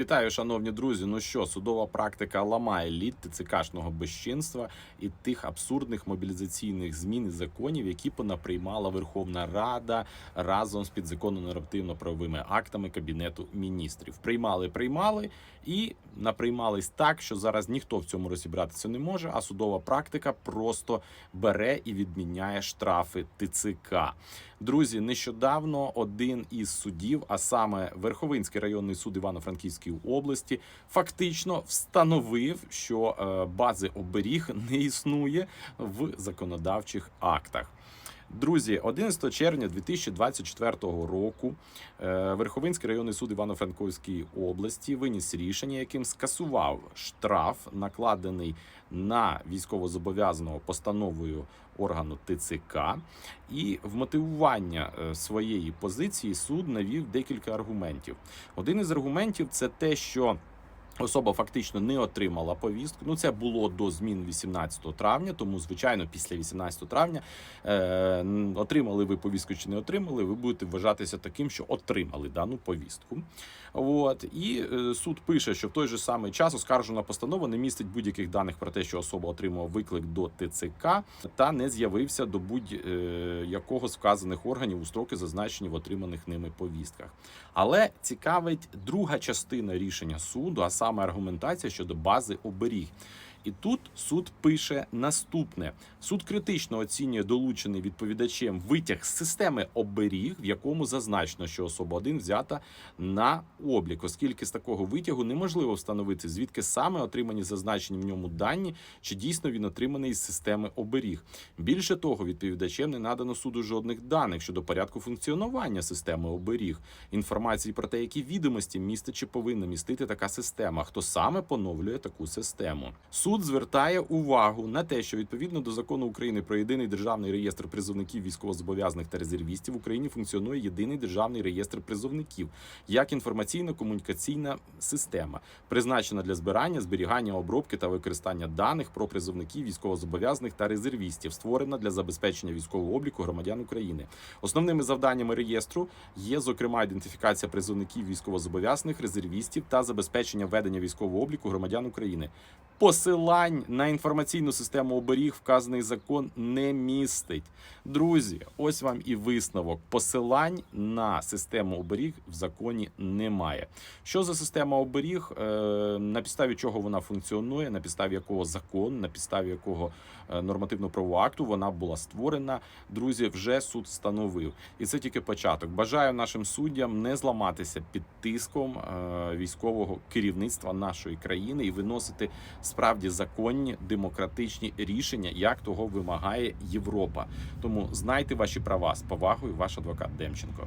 Вітаю, шановні друзі. Ну що, судова практика ламає лід ТЦКшного безчинства і тих абсурдних мобілізаційних змін і законів, які понаприймала Верховна Рада разом з підзаконно нормативно-правовими актами Кабінету міністрів. Приймали, приймали і наприймались так, що зараз ніхто в цьому розібратися не може. А судова практика просто бере і відміняє штрафи ТЦК. Друзі, нещодавно один із судів, а саме Верховинський районний суд Івано-Франківської області, фактично встановив, що е, бази оберіг не існує в законодавчих актах. Друзі, 11 червня 2024 року е, Верховинський районний суд Івано-Франківської області виніс рішення, яким скасував штраф, накладений на військовозобов'язаного постановою органу ТЦК, і в мотивування е, своєї позиції суд навів декілька аргументів. Один із аргументів це те, що Особа фактично не отримала повістку. Ну це було до змін 18 травня. Тому, звичайно, після 18 травня е, отримали ви повістку чи не отримали, ви будете вважатися таким, що отримали дану повістку. От і е, суд пише, що в той же самий час оскаржена постанова не містить будь-яких даних про те, що особа отримала виклик до ТЦК та не з'явився до будь-якого з вказаних органів у строки, зазначені в отриманих ними повістках. Але цікавить друга частина рішення суду, а саме аргументація щодо бази оберіг. І тут суд пише наступне: суд критично оцінює долучений відповідачем витяг з системи оберіг, в якому зазначено, що особа 1 взята на облік, оскільки з такого витягу неможливо встановити, звідки саме отримані зазначені в ньому дані, чи дійсно він отриманий із системи оберіг. Більше того, відповідачем не надано суду жодних даних щодо порядку функціонування системи оберіг, інформації про те, які відомості містить чи повинна містити така система, хто саме поновлює таку систему. Суд звертає увагу на те, що відповідно до закону України про єдиний державний реєстр призовників військовозобов'язаних та резервістів в Україні функціонує єдиний державний реєстр призовників як інформаційно-комунікаційна система, призначена для збирання, зберігання, обробки та використання даних про призовників військовозобов'язаних та резервістів, створена для забезпечення військового обліку громадян України. Основними завданнями реєстру є, зокрема, ідентифікація призовників військовозобов'язаних, резервістів та забезпечення ведення військового обліку громадян України. Посилань на інформаційну систему оберіг вказаний закон не містить. Друзі, ось вам і висновок. Посилань на систему оберіг в законі немає. Що за система оберіг? Е, На підставі чого вона функціонує, на підставі якого закону, на підставі якого е, нормативно-правового акту вона була створена. Друзі, вже суд встановив. І це тільки початок. Бажаю нашим суддям не зламатися під тиском е, військового керівництва нашої країни і виносити справді законні демократичні рішення, як того вимагає Європа. Тому знайте ваші права з повагою, ваш адвокат Демченко.